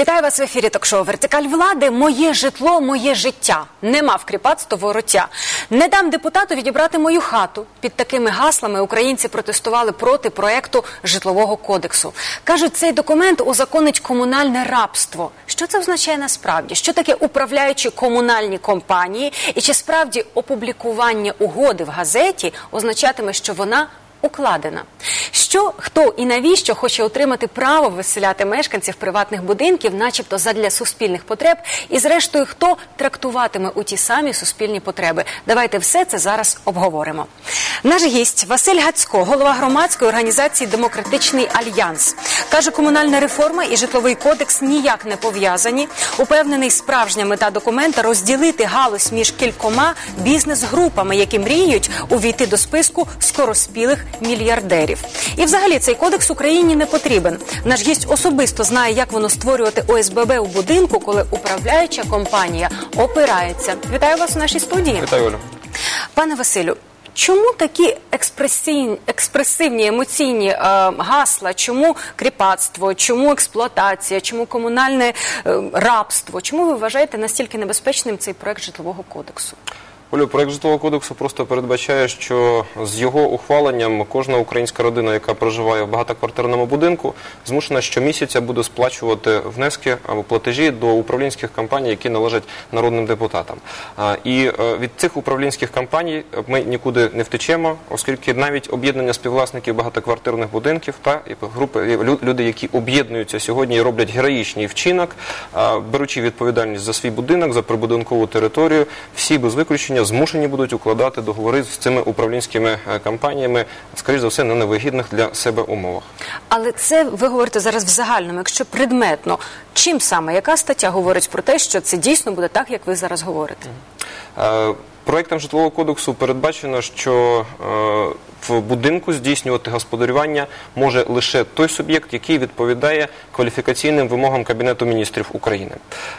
Вітаю вас в ефірі ток-шоу Вертикаль влади. Моє житло, моє життя. Нема в кріпацтво вороття. Не дам депутату відібрати мою хату. Під такими гаслами українці протестували проти проекту житлового кодексу. кажуть, цей документ узаконить комунальне рабство. Що це означає насправді? Що таке управляючі комунальні компанії? І чи справді опублікування угоди в газеті означатиме, що вона укладена. Що, хто і навіщо хоче отримати право виселяти мешканців приватних будинків, начебто задля суспільних потреб, і зрештою, хто трактуватиме у ті самі суспільні потреби? Давайте все це зараз обговоримо. Наш гість Василь Гацько, голова громадської організації Демократичний альянс, каже, комунальна реформа і житловий кодекс ніяк не пов'язані. Упевнений, справжня мета документа розділити галузь між кількома бізнес-групами, які мріють увійти до списку скороспілих мільярдерів. І взагалі цей кодекс Україні не потрібен. Наш гість особисто знає, як воно створювати ОСББ у будинку, коли управляюча компанія опирається. Вітаю вас у нашій студії. Вітаю, Олю. Пане Василю. Чому такі експресивні, експресивні емоційні е, гасла? Чому кріпацтво, чому експлуатація, чому комунальне е, рабство? Чому ви вважаєте настільки небезпечним цей проект житлового кодексу? Олю, проект житлового кодексу просто передбачає, що з його ухваленням кожна українська родина, яка проживає в багатоквартирному будинку, змушена щомісяця буде сплачувати внески або платежі до управлінських компаній, які належать народним депутатам. І е, від цих управлінських компаній ми нікуди не втечемо, оскільки навіть об'єднання співвласників багатоквартирних будинків та групи люди, які об'єднуються сьогодні і роблять героїчний вчинок, беручи відповідальність за свій будинок, за прибудинкову територію, всі без виключення змушені будуть укладати договори з цими управлінськими е, компаніями, скоріш за все, на невигідних для себе умовах. Але це ви говорите зараз в загальному, якщо предметно, чим саме яка стаття говорить про те, що це дійсно буде так, як ви зараз говорите? Е, Проектом житлового кодексу передбачено, що е, в будинку здійснювати господарювання може лише той суб'єкт, який відповідає кваліфікаційним вимогам Кабінету міністрів України.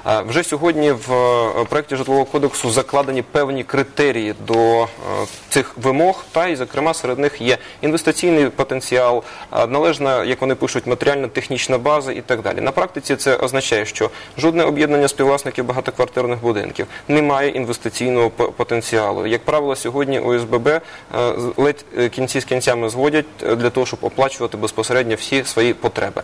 Е, Вже сьогодні в е, проекті житлового кодексу закладені певні критерії до цих вимог, та і зокрема серед них є інвестиційний потенціал, належна, як вони пишуть, матеріально-технічна база і так далі. На практиці це означає, що жодне об'єднання співвласників багатоквартирних будинків не має інвестиційного по- потенціалу. Як правило, сьогодні ОСББ е, ледь е, кінці з кінцями зводять е, для того, щоб оплачувати безпосередньо всі свої потреби.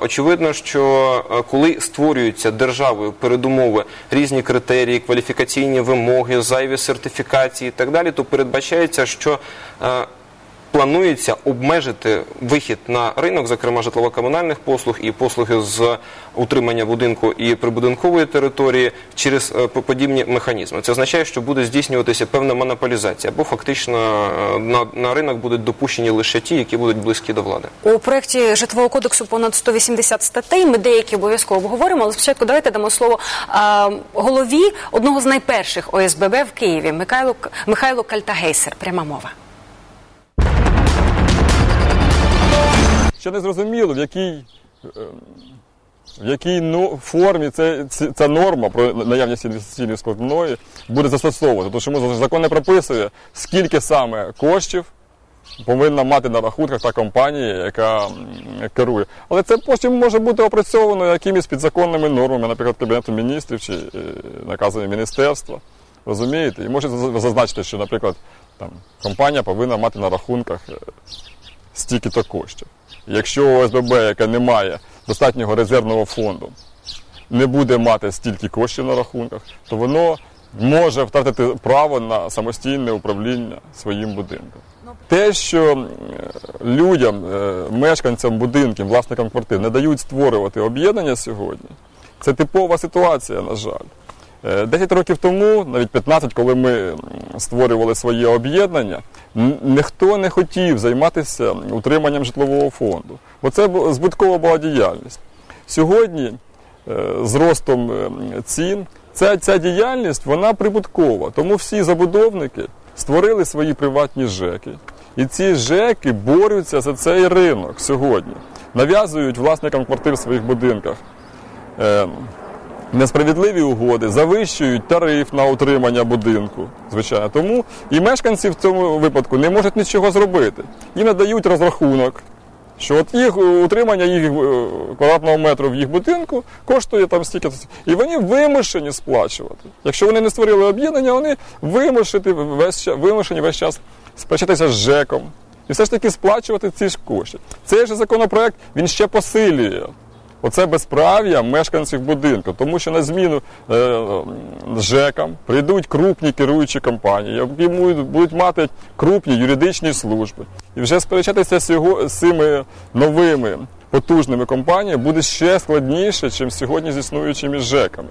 Очевидно, що коли створюються державою передумови різні критерії, кваліфікаційні вимоги, зайві сертифікації і так далі, то передбачається, що Планується обмежити вихід на ринок, зокрема житлово-комунальних послуг і послуги з утримання будинку і прибудинкової території через е, подібні механізми. Це означає, що буде здійснюватися певна монополізація, або фактично е, на, ринок будуть допущені лише ті, які будуть близькі до влади. У проєкті житлового кодексу понад 180 статей. Ми деякі обов'язково обговоримо. Але спочатку давайте дамо слово а, голові одного з найперших ОСББ в Києві Михайло Михайло Кальтагейсер. Пряма мова. Ще не зрозуміло, в якій, ем, в якій ну, формі це, ця норма про наявність інвестиційної складної буде застосовувати. Тому що закон не прописує, скільки саме коштів повинна мати на рахунках та компанія, яка керує. Але це потім може бути опрацьовано якимись підзаконними нормами, наприклад, Кабінету міністрів чи е, наказами міністерства. Розумієте? І може зазначити, що, наприклад, там, компанія повинна мати на рахунках е, стільки-то коштів. Якщо ОСББ, яке не має достатнього резервного фонду, не буде мати стільки коштів на рахунках, то воно може втратити право на самостійне управління своїм будинком. Те, що людям, е, мешканцям будинків, власникам квартир не дають створювати об'єднання сьогодні, це типова ситуація, на жаль. Е, 10 років тому, навіть 15, коли ми створювали своє об'єднання, ніхто не хотів займатися утриманням житлового фонду, бо це бу- збиткова була діяльність. Сьогодні е, з ростом е, цін ця, ця діяльність вона прибуткова, тому всі забудовники створили свої приватні ЖЕКи. І ці ЖЕКи борються за цей ринок сьогодні, нав'язують власникам квартир в своїх будинках. Несправедливі угоди, завищують тариф на утримання будинку. Звичайно, тому і мешканці в цьому випадку не можуть нічого зробити. Їм надають розрахунок, Що от їх е, утримання їх е, квадратного метру в їх будинку коштує там стільки, і вони вимушені сплачувати. Якщо вони не створили об'єднання, вони вимушені весь час, вимушені весь час сперечатися з ЖЕКом і все ж таки сплачувати ці ж кошти. Цей же законопроект він ще посилює. Оце безправ'я мешканців будинку, тому що на зміну е, е, ЖЕКам прийдуть крупні керуючі компанії, які будуть, мати крупні юридичні служби. І вже сперечатися з, його, цими новими потужними компаніями буде ще складніше, ніж сьогодні з існуючими ЖЕКами.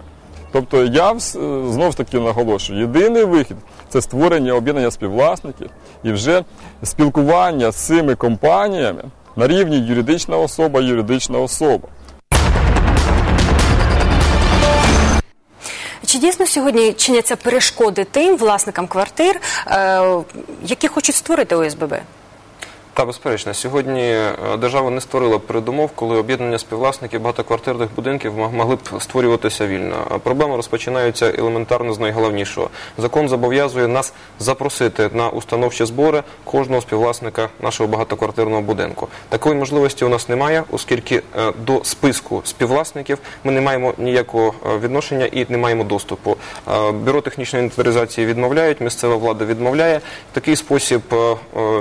Тобто я вс- знов таки наголошую, єдиний вихід це створення об'єднання співвласників і вже спілкування з цими компаніями на рівні юридична особа, юридична особа. Чи дійсно сьогодні чиняться перешкоди тим власникам квартир, е, які хочуть створити ОСББ? Та безперечно, сьогодні е, держава не створила передумов, коли об'єднання співвласників багатоквартирних будинків могли б створюватися вільно. А Проблеми розпочинаються елементарно з найголовнішого. Закон зобов'язує нас запросити на установчі збори кожного співвласника нашого багатоквартирного будинку. Такої можливості у нас немає, оскільки е, до списку співвласників ми не маємо ніякого е, відношення і не маємо доступу. Бюро технічної інвентаризації відмовляють, місцева влада відмовляє. В такий спосіб,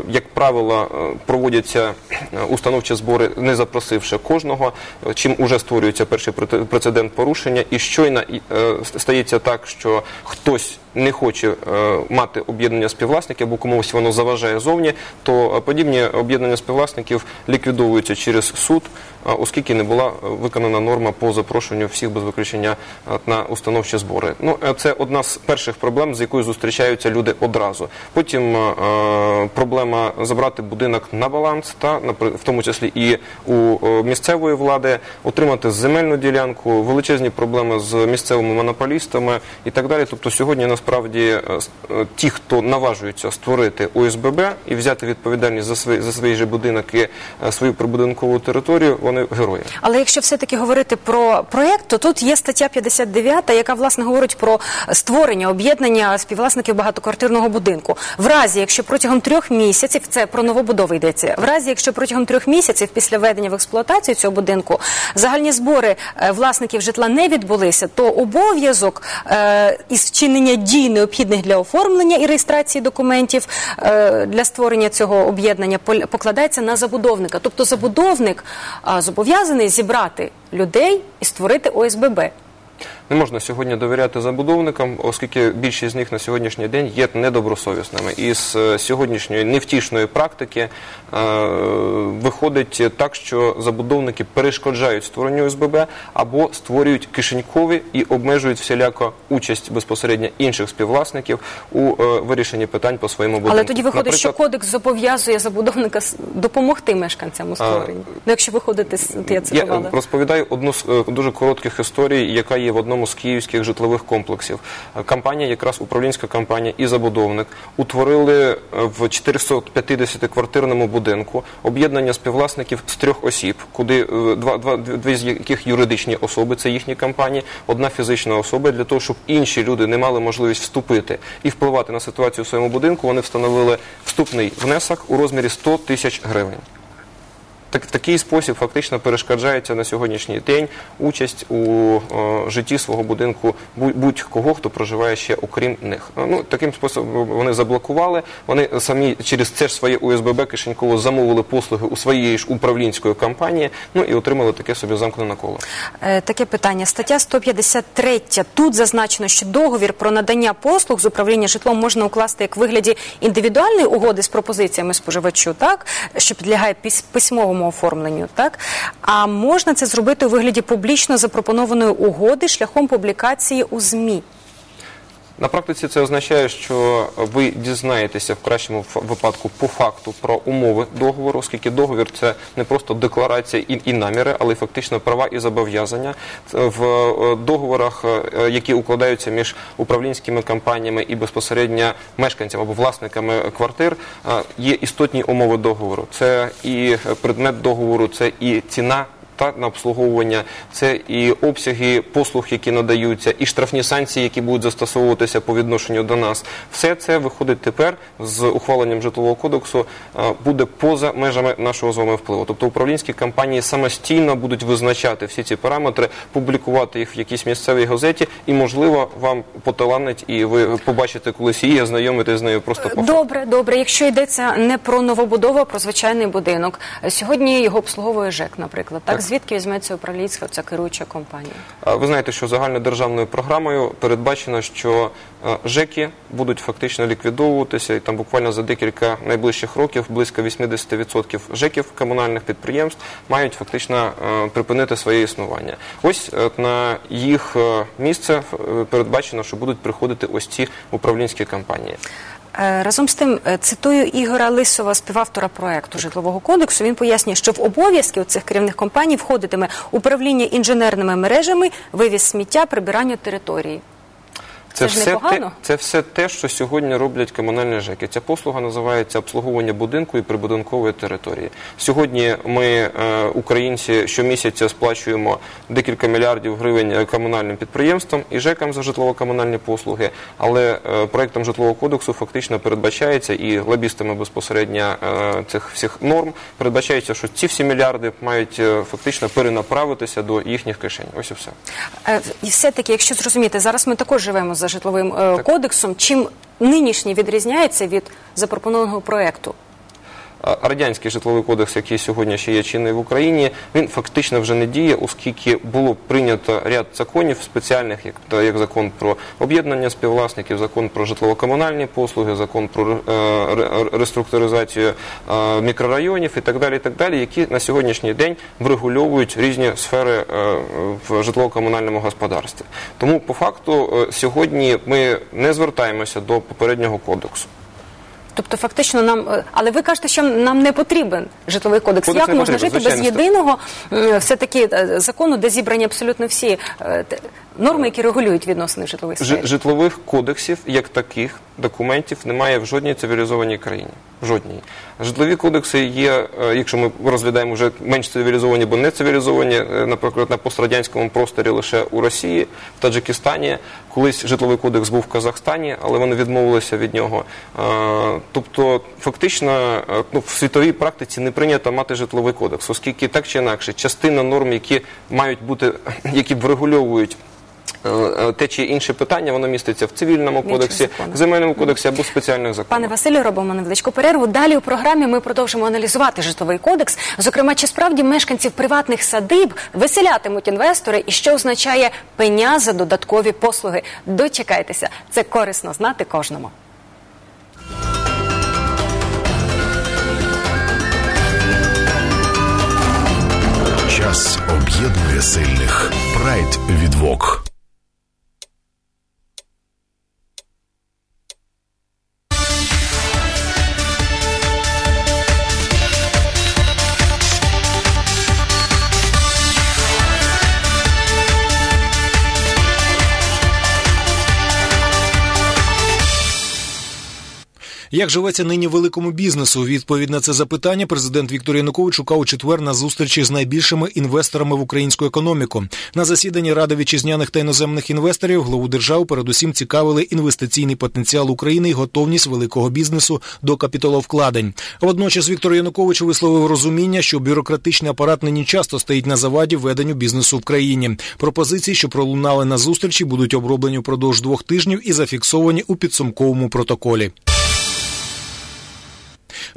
як правило, проводяться е, установчі збори, не запросивши кожного, чим уже створюється перший прецедент порушення. І щойно е, стається так, що хтось не хоче е, мати об'єднання співвласників або комусь воно заважає зовні, то е, подібні об'єднання співвласників ліквідовуються через суд, е, оскільки не була виконана норма по запрошенню всіх без виключення на установчі збори. Ну це одна з перших проблем, з якою зустрічаються люди одразу. Потім проблема забрати будинок на баланс, та в тому числі і у місцевої влади, отримати земельну ділянку, величезні проблеми з місцевими монополістами і так далі. Тобто сьогодні насправді е, е, ті, хто наважується створити ОСББ і взяти відповідальність за свій за же будинок і е, свою прибудинкову територію, вони герої. Але якщо все-таки говорити про проєкт, то тут є стаття 59, яка власне говорить про створення об'єднання співвласників багатоквартирного будинку. В разі, якщо протягом трьох місяців, це про новобудови йдеться, в разі, якщо протягом трьох місяців після введення в експлуатацію цього будинку загальні збори власників житла не відбулися, то обов'язок із вчинення дій необхідних для оформлення і реєстрації документів е, для створення цього об'єднання покладається на забудовника. Тобто забудовник зобов'язаний зібрати людей і створити ОСББ. Не можна сьогодні довіряти забудовникам, оскільки більшість з них на сьогоднішній день є недобросовісними. І з е, сьогоднішньої невтішної практики е, виходить так, що забудовники перешкоджають створенню ОСББ або створюють кишенькові і обмежують всіляко участь безпосередньо інших співвласників у е, вирішенні питань по своєму будинку. Але тоді виходить, що кодекс зобов'язує забудовника допомогти мешканцям у створенні. Ну, якщо виходити з я цитувала. розповідаю одну з е, дуже коротких історій, яка є в одному з київських житлових комплексів. Е, Компанія, якраз управлінська компанія і забудовник, утворили е, в 450-квартирному будинку об'єднання співвласників з трьох осіб, куди е, два, два, дві з яких юридичні особи, це їхні компанії, одна фізична особа, для того, щоб інші люди не мали можливість вступити і впливати на ситуацію в своєму будинку, вони встановили вступний внесок у розмірі 100 тисяч гривень. Так, такий спосіб фактично перешкоджається на сьогоднішній день участь у е, житті свого будинку будь- будь-кого, хто проживає ще окрім них. Е, Ну, таким способом вони заблокували, вони самі через це ж своє УСББ кишеньково замовили послуги у своєї ж управлінської компанії, ну і отримали таке собі замкнене коло. Е, Таке питання. Стаття 153. Тут зазначено, що договір про надання послуг з управління житлом можна укласти як вигляді індивідуальної угоди з пропозиціями споживачу, так що підлягає пис- письмовому оформленню, так а можна це зробити у вигляді публічно запропонованої угоди шляхом публікації у змі. На практиці це означає, що ви дізнаєтеся в кращому випадку по факту про умови договору, оскільки договір це не просто декларація і, наміри, але фактично права і зобов'язання. В е, договорах, е, які укладаються між управлінськими компаніями і безпосередньо мешканцями або власниками квартир, е, є істотні умови договору. Це і предмет договору, це і ціна та на обслуговування, це і обсяги послуг, які надаються, і штрафні санкції, які будуть застосовуватися по відношенню до нас. Все це виходить тепер з ухваленням житлового кодексу, е, буде поза межами нашого з вами впливу. Тобто управлінські компанії самостійно будуть визначати всі ці параметри, публікувати їх в якійсь місцевій газеті, і можливо вам поталанить, і ви побачите колись її, ознайомитесь з нею просто по. Добре, добре. Якщо йдеться не про новобудову, а про звичайний будинок. Сьогодні його обслуговує ЖЕК, наприклад. Так, Так. Звідки візьметься управлінська ця керуюча компанія? Ви знаєте, що загальнодержавною програмою передбачено, що е, ЖЕКи будуть фактично ліквідовуватися, і там буквально за декілька найближчих років близько 80% ЖЕКів комунальних підприємств мають фактично е, припинити своє існування. Ось е, на їх місце передбачено, що будуть приходити ось ці управлінські компанії. Е, Разом з тим, е, цитую Ігора Лисова, співавтора проекту житлового кодексу. Він пояснює, що в обов'язки цих керівних компаній входитиме управління інженерними мережами, вивіз сміття, прибирання території. Це ж все те, це все те, що сьогодні роблять комунальні ЖЕКи. Ця послуга називається обслуговування будинку і прибудинкової території. Сьогодні ми, е, українці, щомісяця сплачуємо декілька мільярдів гривень е, комунальним підприємствам і ЖЕКам за житлово-комунальні послуги. Але е, проектом житлового кодексу фактично передбачається і лобістами безпосередньо е, цих всіх норм передбачається, що ці всі мільярди мають е, фактично перенаправитися до їхніх кишень. Ось і все. І все-таки, якщо зрозуміти, зараз ми також живемо за житловим е, кодексом. Чим нинішній відрізняється від запропонованого проекту? Радянський житловий кодекс, який сьогодні ще є чинний в Україні, він фактично вже не діє, оскільки було прийнято ряд законів спеціальних, як, як закон про об'єднання співвласників, закон про житлово-комунальні послуги, закон про е, реструктуризацію е, мікрорайонів і так далі, і так далі, які на сьогоднішній день врегульовують різні сфери е, в житлово-комунальному господарстві. Тому по факту сьогодні ми не звертаємося до попереднього кодексу. Тобто, фактично, нам, е, але ви кажете, що нам не потрібен житловий кодекс. Кодекс Як можна потрібен, жити без єдиного е, все-таки е, закону, де зібрані абсолютно всі е, норми, які регулюють відносини в житловій сфері? Житлових кодексів як таких документів немає в жодній цивілізованій країні. В жодній. Житлові кодекси є, е, якщо ми розглядаємо вже менш цивілізовані, бо не цивілізовані, е, наприклад, на пострадянському просторі лише у Росії, в Таджикистані. Колись житловий кодекс був в Казахстані, але вони відмовилися від нього. Е, Тобто, фактично, ну, в світовій практиці не прийнято мати житловий кодекс, оскільки так чи інакше, частина норм, які мають бути, які врегульовують е, е, те чи інше питання, воно міститься в цивільному кодексі, земельному кодексі або в спеціальних законах. Пане Василю, робимо невеличку перерву. Далі у програмі ми продовжимо аналізувати житловий кодекс. Зокрема, чи справді мешканців приватних садиб виселятимуть інвестори і що означає пеня за додаткові послуги. Дочекайтеся, це корисно знати кожному. Час об'єднує сильних. Прайд від ВОК. Як живеться нині великому бізнесу? Відповідь на це запитання президент Віктор Янукович шукав у четвер на зустрічі з найбільшими інвесторами в українську економіку. На засіданні Ради вітчизняних та іноземних інвесторів главу держави передусім цікавили інвестиційний потенціал України і готовність великого бізнесу до капіталовкладень. Водночас Віктор Янукович висловив розуміння, що бюрократичний апарат нині часто стоїть на заваді веденню бізнесу в країні. Пропозиції, що пролунали на зустрічі, будуть оброблені впродовж двох тижнів і зафіксовані у підсумковому протоколі.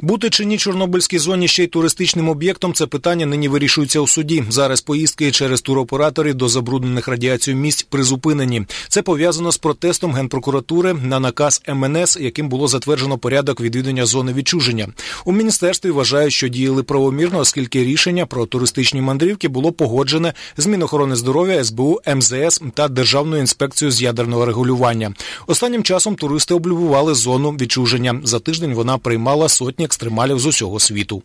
Бути чи ні Чорнобильській зоні ще й туристичним об'єктом це питання нині вирішується у суді. Зараз поїздки через туроператорів до забруднених радіацією місць призупинені. Це пов'язано з протестом генпрокуратури на наказ МНС, яким було затверджено порядок відвідання зони відчуження. У міністерстві вважають, що діяли правомірно, оскільки рішення про туристичні мандрівки було погоджене з Мінохорони здоров'я, СБУ, МЗС та Державною інспекцією з ядерного регулювання. Останнім часом туристи облюбували зону відчуження. За тиждень вона приймала сотні екстремалів з усього світу.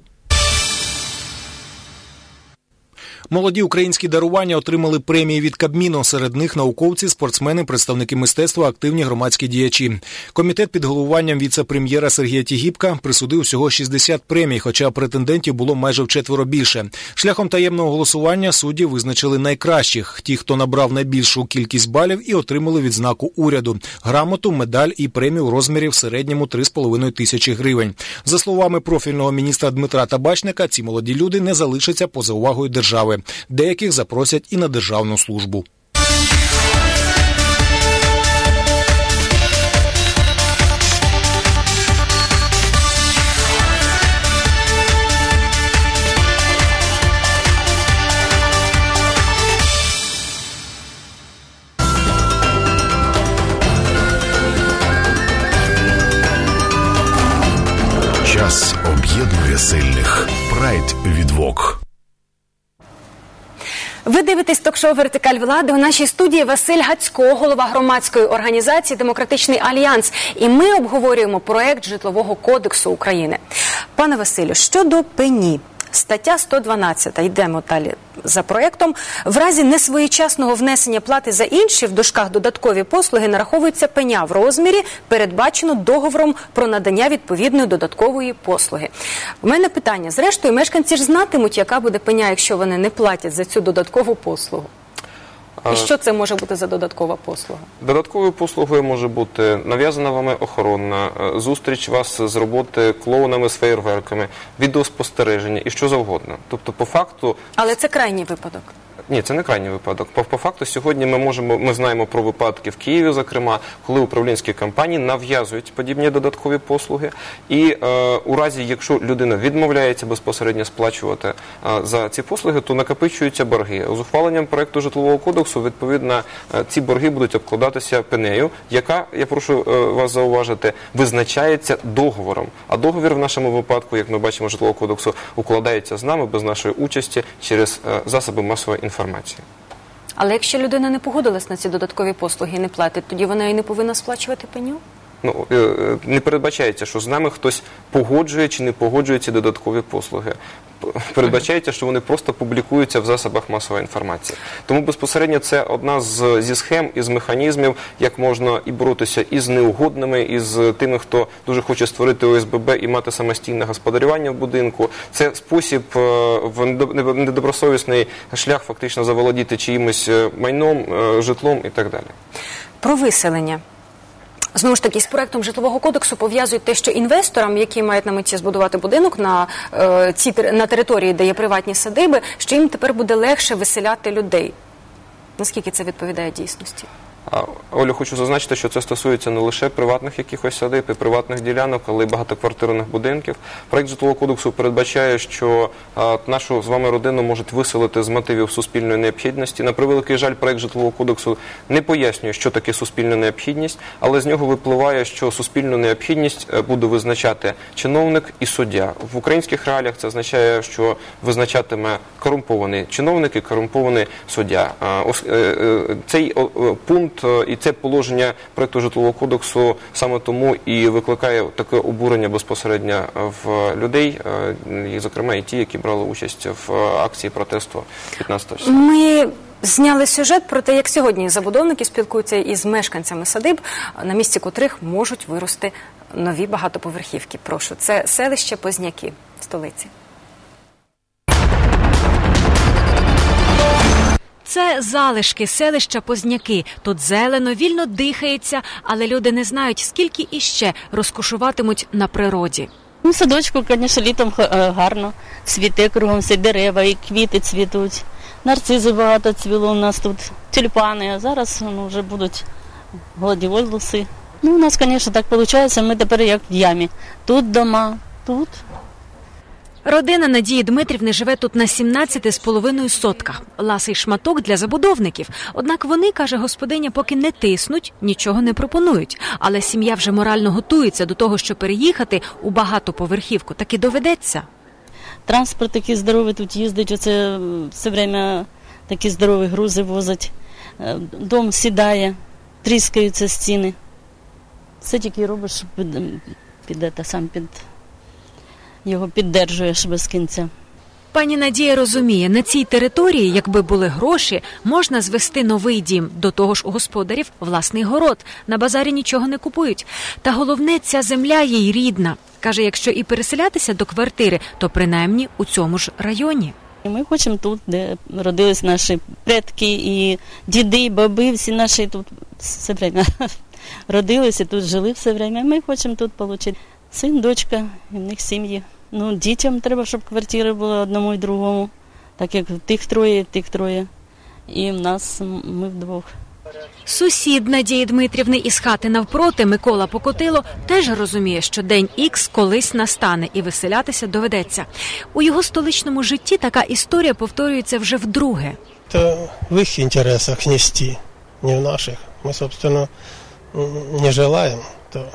Молоді українські дарування отримали премії від Кабміну. Серед них науковці, спортсмени, представники мистецтва, активні громадські діячі. Комітет під головуванням віце-прем'єра Сергія Тігіпка присудив всього 60 премій, хоча претендентів було майже вчетверо більше. Шляхом таємного голосування судді визначили найкращих, ті, хто набрав найбільшу кількість балів і отримали відзнаку уряду, грамоту, медаль і премію у розмірі в середньому 3,5 тисячі гривень. За словами профільного міністра Дмитра Табачника, ці молоді люди не залишаться поза увагою держави. Деяких запросять і на державну службу. Ви дивитесь ток-шоу Вертикаль влади. У нашій студії Василь Гацько, голова громадської організації Демократичний Альянс. І ми обговорюємо проект житлового кодексу України. Пане Василю, щодо пені. Стаття 112, йдемо далі за проєктом. В разі несвоєчасного внесення плати за інші в дошках додаткові послуги нараховується пеня в розмірі, передбачено договором про надання відповідної додаткової послуги. У мене питання: зрештою, мешканці ж знатимуть, яка буде пеня, якщо вони не платять за цю додаткову послугу. І що це може бути за додаткова послуга? Додатковою послугою може бути нав'язана вами охоронна, е, зустріч вас з роботи клоунами з фейерверками, відеоспостереження і що завгодно. Тобто, по факту, Але це крайній випадок. Ні, це не крайній випадок. По, по факту, сьогодні ми можемо, ми знаємо про випадки в Києві, зокрема, коли управлінські компанії нав'язують подібні додаткові послуги. І е, у разі, якщо людина відмовляється безпосередньо сплачувати е, за ці послуги, то накопичуються борги. З ухваленням проекту житлового кодексу, відповідно, е, ці борги будуть обкладатися пенею, яка, я прошу е, вас зауважити, визначається договором. А договір в нашому випадку, як ми бачимо, житлового кодексу укладається з нами без нашої участі через е, засоби масової інформації. Але якщо людина не погодилась на ці додаткові послуги і не платить, тоді вона і не повинна сплачувати пеню? Ну е, е, не передбачається, що з нами хтось погоджує чи не погоджує ці додаткові послуги. Передбачається, що вони просто публікуються в засобах масової інформації. Тому безпосередньо це одна з зі схем і з механізмів, як можна і боротися і з неугодними, і з тими, хто дуже хоче створити ОСББ і мати самостійне господарювання в будинку. Це спосіб е, в недо- недобросовісний шлях фактично заволодіти чиїмось е, майном, е, житлом і так далі. Про виселення. Знову ж таки, з проектом житлового кодексу пов'язують те, що інвесторам, які мають на меті збудувати будинок на, е, ці, на території, де є приватні садиби, що їм тепер буде легше виселяти людей. Наскільки це відповідає дійсності? Олю, хочу зазначити, що це стосується не лише приватних якихось садиб і приватних ділянок, але й багатоквартирних будинків. Проект житлового кодексу передбачає, що нашу з вами родину можуть виселити з мотивів суспільної необхідності. На превеликий жаль, проект житлового кодексу не пояснює, що таке суспільна необхідність, але з нього випливає, що суспільну необхідність е, буде визначати чиновник і суддя. В українських реаліях це означає, що визначатиме корумпований чиновник і корумпований суддя. Е, е, Цей пункт е, і це положення проекту житлового кодексу саме тому і викликає таке обурення безпосередньо в людей, е, зокрема і ті, які брали участь в е, акції протесту 15 числа. Ми зняли сюжет про те, як сьогодні забудовники спілкуються із мешканцями садиб, на місці котрих можуть вирости нові багатоповерхівки. Прошу, це селище Позняки в столиці. Це залишки селища Позняки. Тут зелено, вільно дихається, але люди не знають, скільки іще розкошуватимуть на природі. Ну, садочку, звісно, літом е, гарно. Цвіте кругом, всі дерева, і квіти цвітуть. Нарцизи багато цвіло у нас тут, тюльпани, а зараз ну, вже будуть гладіолуси. Ну, у нас, звісно, так виходить, ми тепер як в ямі. Тут дома, тут. Родина Надії Дмитрівни живе тут на 17,5 сотках. Ласий шматок для забудовників. Однак вони, каже господиня, поки не тиснуть, нічого не пропонують. Але сім'я вже морально готується до того, що переїхати у багатоповерхівку таки доведеться. Транспорт такий здоровий тут їздить, оце все время такі здорові грузи возять. Е, Дом сідає, тріскаються стіни. Все тільки робиш, під, під, те, сам під його піддержуєш без кінця. Пані Надія розуміє, на цій території, якби були гроші, можна звести новий дім. До того ж, у господарів власний город. На базарі нічого не купують. Та головне, ця земля їй рідна. Каже, якщо і переселятися до квартири, то принаймні у цьому ж районі. Ми хочемо тут, де родились наші предки, і діди, і баби, всі наші тут все время родилися, тут жили все время. Ми хочемо тут отримати син, дочка, і в них сім'ї. Ну, дітям треба, щоб квартири були одному і другому, так як тих троє, тих троє. І в нас ми вдвох. Сусід Надії Дмитрівни із хати навпроти Микола Покотило теж розуміє, що день ікс колись настане і виселятися доведеться. У його столичному житті така історія повторюється вже вдруге. Это в их интересах нести, не в наших. Мы, собственно, не желаем, то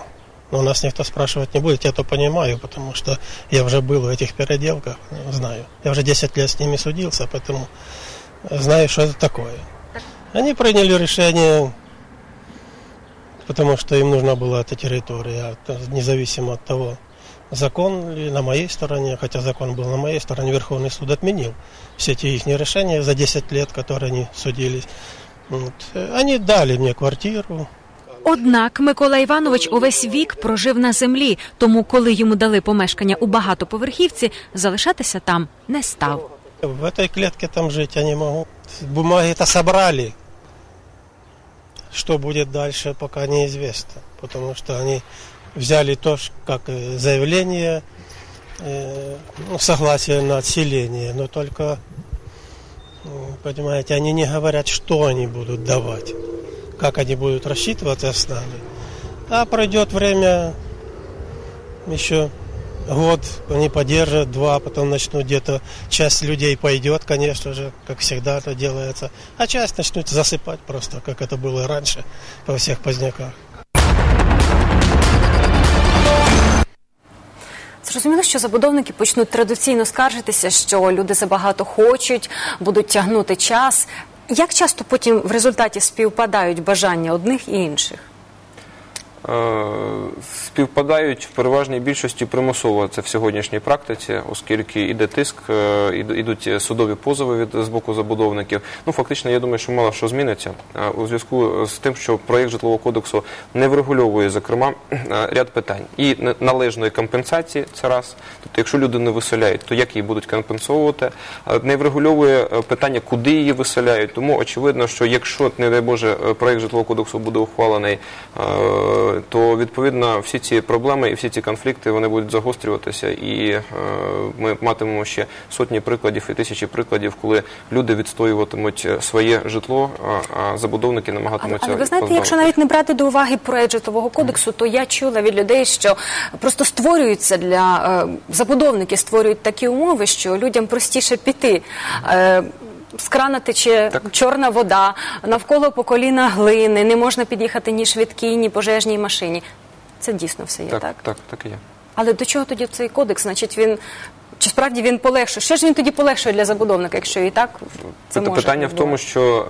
но нас никто спрашивать не будет. Я то понимаю, потому что я уже был в этих переделках, знаю. Я уже 10 лет с ними судился, поэтому знаю, что это такое. Они приняли решение, потому что им нужна была эта территория, то независимо от того, закон ли на моей стороне, хотя закон был на моей стороне, Верховный суд отменил все эти их решения за 10 лет, которые они судились. Вот. Они дали мне квартиру, Однак Микола Іванович увесь вік прожив на землі, тому коли йому дали помешкання у багатоповерхівці, залишатися там не став. В этой клетке там жить я не могу. Бумаги-то собрали. Что будет дальше, пока неизвестно. Потому что они взяли то, ш- как э, заявление, э, ну, согласие на отселение, но только, м, понимаете, они не говорят, что они будут давать, как они будут рассчитываться с нами. А пройдет время, еще год они поддержат, два, потом начнут где-то, часть людей пойдет, конечно же, как всегда это делается, а часть начнут засыпать просто, как это было раньше по всех поздняках. Зрозуміло, що забудовники почнуть традиційно скаржитися, що люди забагато хочуть, будуть тягнути час. Як часто потім в результаті співпадають бажання одних і інших? Е, співпадають в переважній більшості примусово це в сьогоднішній практиці, оскільки іде тиск, е, ідуть судові позови від з боку забудовників. Ну фактично, я думаю, що мало що зміниться е, у зв'язку з тим, що проєкт житлового кодексу не врегульовує зокрема ряд питань і належної компенсації. Це раз. Тобто, якщо люди не виселяють, то як її будуть компенсовувати? Не врегульовує питання, куди її виселяють. Тому очевидно, що якщо не дай Боже проєкт житлового кодексу буде ухвалений, е, то відповідно всі ці проблеми і всі ці конфлікти вони будуть загострюватися, і е, ми матимемо ще сотні прикладів і тисячі прикладів, коли люди відстоюватимуть е, своє житло, а, забудовники намагатимуться. але ви знаєте, позбавити. якщо навіть не брати до уваги проект житлового кодексу, то я чула від людей, що просто створюються для е, забудовники створюють такі умови, що людям простіше піти. З крана тече Так. чорна вода, навколо по коліна глини, не можна під'їхати ні швидкій, ні пожежній машині. Це дійсно все є, так? так, так, так і є. Але до чого тоді цей кодекс? Значить, він чи справді він полегшує? Що ж він тоді полегшує для забудовника, якщо і так це Це може питання в тому, що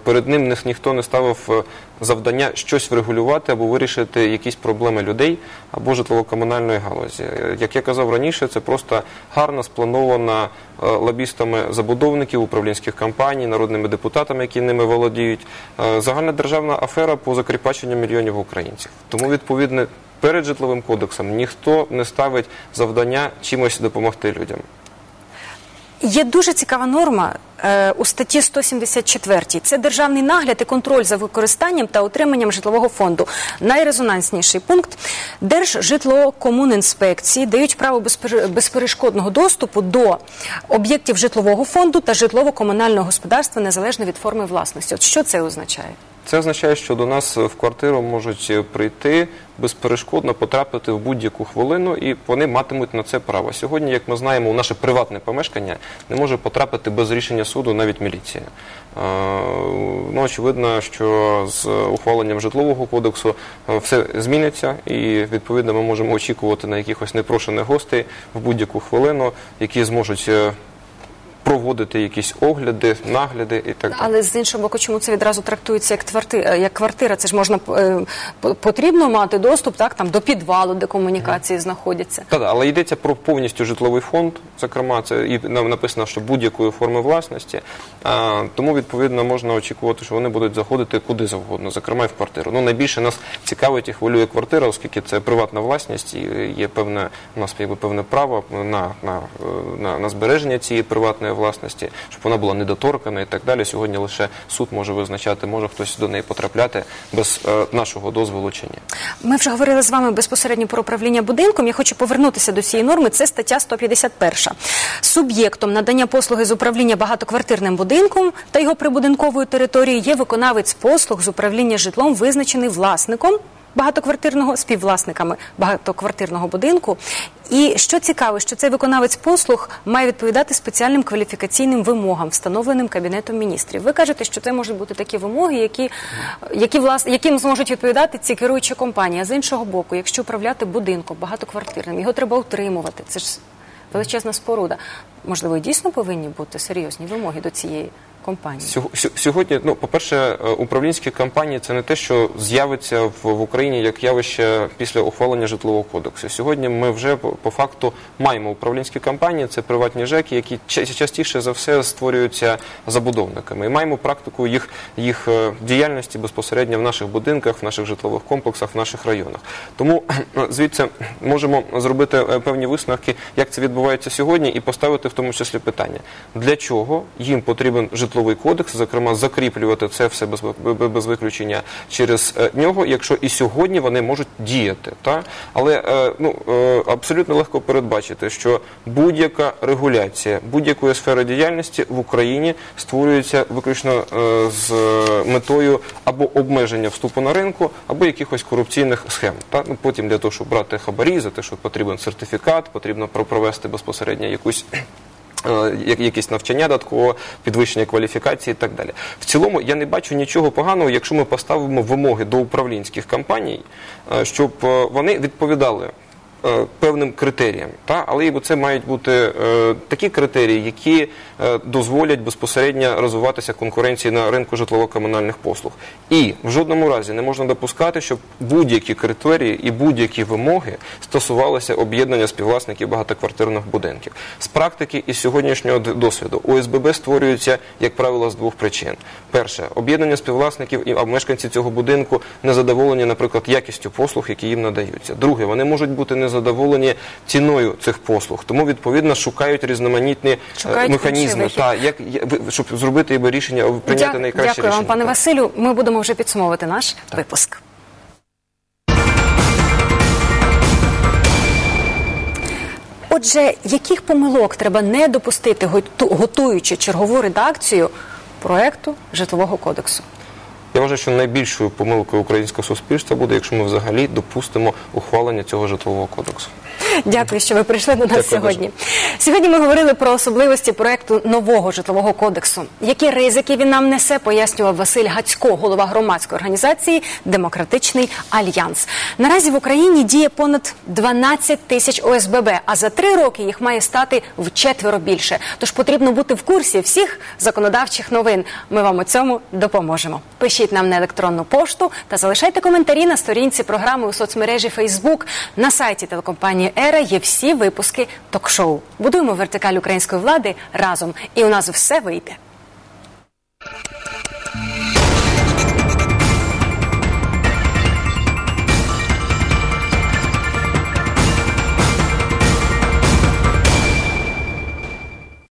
е, перед ним ніхто не ставив е, завдання щось врегулювати або вирішити якісь проблеми людей або житлово-комунальної галузі. Як я казав раніше, це просто гарно спланована е, лобістами забудовників, управлінських компаній, народними депутатами, які ними володіють. е, Загальнодержавна афера по закріпаченню мільйонів українців. Тому відповідно. Перед житловим кодексом ніхто не ставить завдання чимось допомогти людям. Є дуже цікава норма е, у статті 174. Це державний нагляд і контроль за використанням та утриманням житлового фонду. Найрезонансніший пункт Держжитлокомунінспекції дають право безпер- безперешкодного доступу до об'єктів житлового фонду та житлово-комунального господарства незалежно від форми власності. От що це означає? Це означає, що до нас в квартиру можуть прийти безперешкодно потрапити в будь-яку хвилину, і вони матимуть на це право. Сьогодні, як ми знаємо, у наше приватне помешкання не може потрапити без рішення суду навіть міліція. Е, Ну, очевидно, що з ухваленням житлового кодексу е, все зміниться, і відповідно ми можемо очікувати на якихось непрошених гостей в будь-яку хвилину, які зможуть. Е, проводити якісь огляди, нагляди і так далі. Але з іншого боку, чому це відразу трактується як квартира? Як квартира? Це ж можна е, по- потрібно мати доступ так там до підвалу, де комунікації знаходяться. Та, да, але йдеться про повністю житловий фонд. Зокрема, це і нам написано, що будь-якої форми власності. Тому відповідно можна очікувати, що вони будуть заходити куди завгодно, зокрема і в квартиру. Ну найбільше нас цікавить і хвилює квартира, оскільки це приватна власність, і є певне у нас якби певне право на, на, на, на збереження цієї приватної власності, щоб вона була недоторкана і так далі. Сьогодні лише суд може визначати, може хтось до неї потрапляти без е, нашого дозволу чи ні. Ми вже говорили з вами безпосередньо про управління будинком. Я хочу повернутися до цієї норми. Це стаття 151. Суб'єктом надання послуги з управління багатоквартирним будинком та його прибудинковою територією є виконавець послуг з управління житлом, визначений власником. Багатоквартирного співвласниками багатоквартирного будинку, і що цікаво, що цей виконавець послуг має відповідати спеціальним кваліфікаційним вимогам, встановленим кабінетом міністрів. Ви кажете, що це можуть бути такі вимоги, які, які влас, яким зможуть відповідати ці керуючі компанії. А з іншого боку, якщо управляти будинком багатоквартирним, його треба утримувати. Це ж величезна споруда. Можливо, дійсно повинні бути серйозні вимоги до цієї компанії. Сього- Сьогодні, ну, по-перше, е, управлінські компанії це не те, що з'явиться в, Україні як явище після ухвалення житлового кодексу. Сьогодні ми вже по, факту маємо управлінські компанії, це приватні ЖЕКи, які ча- частіше за все створюються забудовниками. І маємо практику їх, їх е, діяльності безпосередньо в наших будинках, в наших житлових комплексах, в наших районах. Тому звідси можемо зробити е, певні висновки, як це відбувається сьогодні, і поставити в тому числі питання, для чого їм потрібен житловий кодекс, зокрема закріплювати це все без, без- виключення через е, нього, якщо і сьогодні вони можуть діяти. Та? Але е, ну, е, абсолютно легко передбачити, що будь-яка регуляція будь-якої сфери діяльності в Україні створюється виключно з метою або обмеження вступу на ринку, або якихось корупційних схем. Та? Ну, потім для того, щоб брати хабарі, за те, що потрібен сертифікат, потрібно про- провести безпосередньо якусь якісь навчання додатково, підвищення кваліфікації і так далі. В цілому я не бачу нічого поганого, якщо ми поставимо вимоги до управлінських компаній, е, щоб е, вони відповідали. Е, Певним критеріям, та але це мають бути е, такі критерії, які е, дозволять безпосередньо розвиватися конкуренції на ринку житлово-комунальних послуг. І в жодному разі не можна допускати, щоб будь-які критерії і будь-які вимоги стосувалися об'єднання співвласників багатоквартирних будинків. З практики і сьогоднішнього досвіду ОСББ створюються, як правило, з двох причин: перше об'єднання співвласників і мешканці цього будинку не задоволені, наприклад, якістю послуг, які їм надаються. Друге, вони можуть бути незадоволені ціною цих послуг, тому відповідно шукають різноманітні е, Шукають механізми, та як щоб зробити ніби рішення, прийняти Дя- найкраще Дякую рішення. вам, пане Василю. Ми будемо вже підсумовувати наш випуск. Отже, яких помилок треба не допустити, готу- готуючи чергову редакцію проекту житлового кодексу? Я вважаю, що найбільшою помилкою українського суспільства буде, якщо ми взагалі допустимо ухвалення цього житлового кодексу. Дякую, що ви прийшли до нас Дякую сьогодні. Сьогодні ми говорили про особливості проекту нового житлового кодексу. Які ризики він нам несе, пояснював Василь Гацько, голова громадської організації Демократичний альянс. Наразі в Україні діє понад 12 тисяч ОСББ, а за три роки їх має стати вчетверо більше. Тож потрібно бути в курсі всіх законодавчих новин. Ми вам у цьому допоможемо. Пишіть нам на електронну пошту та залишайте коментарі на сторінці програми у соцмережі Facebook. На сайті телекомпанії Ера є всі випуски ток-шоу. Будуємо вертикаль української влади разом, і у нас все вийде.